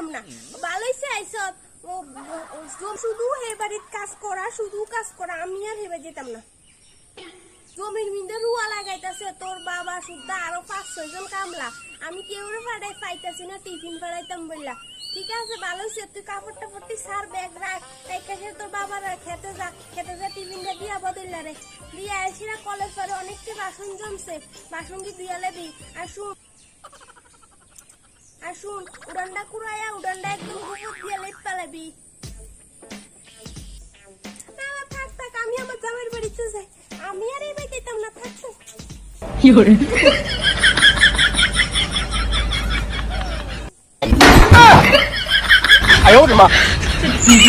যেতাম না। ভালোইছে আইসব শুধু হে বাড়ির কাজ করা, শুধু কাজ করা, আমি আর হে বাড়ি যেতাম না। জমির মিন্দে রুয়া লাগাইতাছে, তোর বাবা সুদ্ধা আরও পাঁচ, ছয় জন কামলা। আমি কেউ ফাড়াই পাইতাছি না, টিফিন ফাড়াইতাম বললা ঠিক আছে, ভালো হয়েছে, তুই কাপড় টাপড়টি সার, ব্যাগ রাখ। তাই কাছে তোর বাবার খেতে যা খেতে যা টিফিনটা দিয়া বদললা রে। দিয়া আসিরা কলেজ পরে অনেকটি বাসন জমছে। বাসন দিয়া লেবি? আর শুন আর শুন উড়ানটা কুড়াইয়া উড়ানটা একদম গোবর দিয়ে লেপ পালাবি না না, থাক থাক আমি আমার জামাইয়ের বাড়িতে যাই আমি আর এই বাড়িতে যেতাম না থাক থাক 有人， 哎呦我的妈！ 这几节